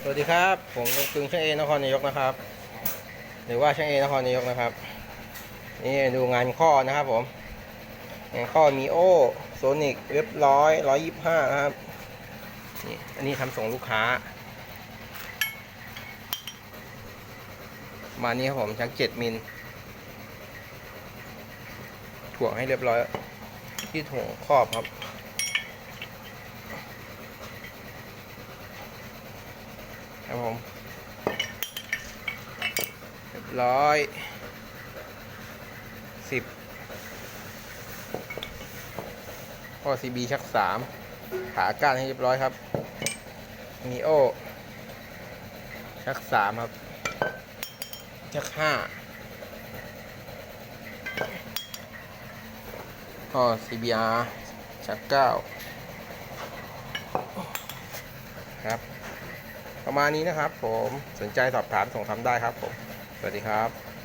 สวัสดีครับ ผมลุงตึงช่างเอนครนายกนะครับ หรือว่าช่างเอนครนายกนะครับ นี่ดูงานข้อนะครับผมงานข้อมีโอโซนิกเว็บร้อยร้อยยี่ห้านะครับนี่อันนี้ทำส่งลูกค้า มานี้ครับผมชักเจ็ดมิลถ่วงให้เรียบร้อย ที่ถ่วงครอบครับ ครับผมเรียบร้อยสิบข้อ CB ชักสามขาก้านให้เรียบร้อยครับมีโอชักสามครับ ชักห้าข้อ CBR ชักเก้าครับ ประมาณนี้นะครับ ผมสนใจสอบถามส่งทำได้ครับผมสวัสดีครับ